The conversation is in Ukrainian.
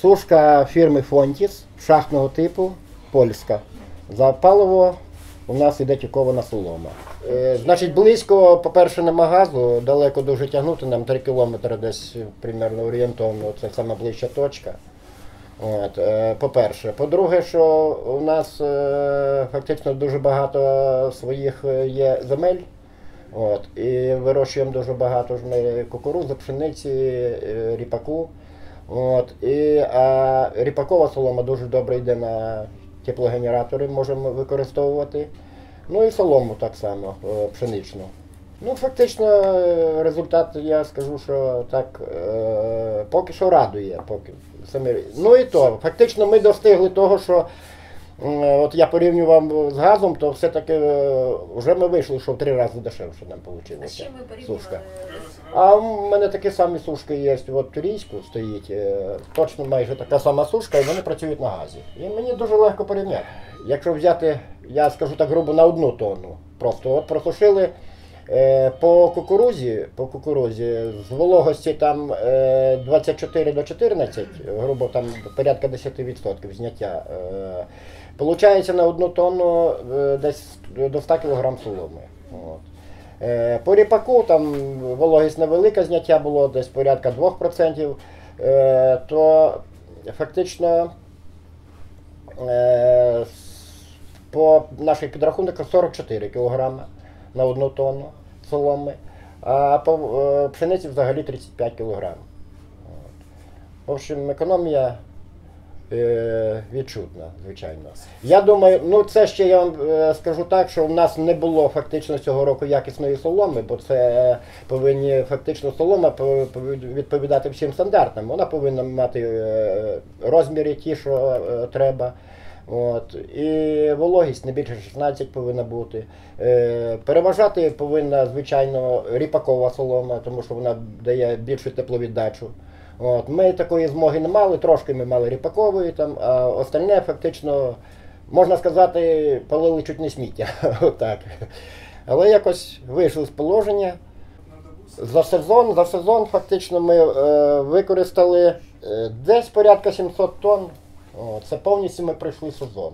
сушка фірми Фонтіс шахтного типу, польська. За паливо у нас йде тюкована солома. Е, значить, близько, по-перше, нема газу, далеко дуже тягнути, нам 3 кілометри десь примерно орієнтовно, це саме ближча точка. От, е, по-перше. По-друге, що у нас е, фактично дуже багато своїх е, є земель. От, і вирощуємо дуже багато ж ми кукурудзи, пшениці, е, ріпаку. От, і, а ріпакова солома дуже добре йде на теплогенератори, можемо використовувати. Ну і солому так само, е, пшеничну. Ну, фактично, е, результат, я скажу, що так е, поки що радує. Поки, самі. Ну і то, фактично ми достигли того, що м, от я порівнював з газом, то все-таки е, вже ми вийшли, що в три рази дешевше нам вийшло. А з чим ви порівнювали? А в мене такі самі сушки є, от турійську стоїть, е, точно майже така сама сушка, і вони працюють на газі. І мені дуже легко порівняти. Якщо взяти, я скажу так грубо, на одну тонну, просто от просушили е, по кукурузі, по кукурузі з вологості там е, 24 до 14, грубо там порядка 10% зняття. Е, Получається на одну тонну е, десь до 100 кг соломи. От. Е, По ріпаку там вологість невелика зняття було десь порядка 2%, е, то фактично е, по наших підрахунках 44 кг на одну тонну соломи, а по пшениці взагалі 35 кг. В общем, економія відчутна, звичайно. Я думаю, ну це ще я вам е, скажу так, що в нас не було фактично цього року якісної соломи, бо це е, повинні фактично солома пов- пов- відповідати всім стандартам. Вона повинна мати е, розміри ті, що е, треба. От. І вологість не більше 16 повинна бути. Е, переважати повинна, звичайно, ріпакова солома, тому що вона дає більшу тепловіддачу. От. Ми такої змоги не мали, трошки ми мали ріпакової, там, а остальне фактично, можна сказати, палили чуть не сміття. Отак. Але якось вийшли з положення. За сезон, за сезон фактично ми е, використали е, десь порядка 700 тонн. О, це повністю ми пройшли сезон.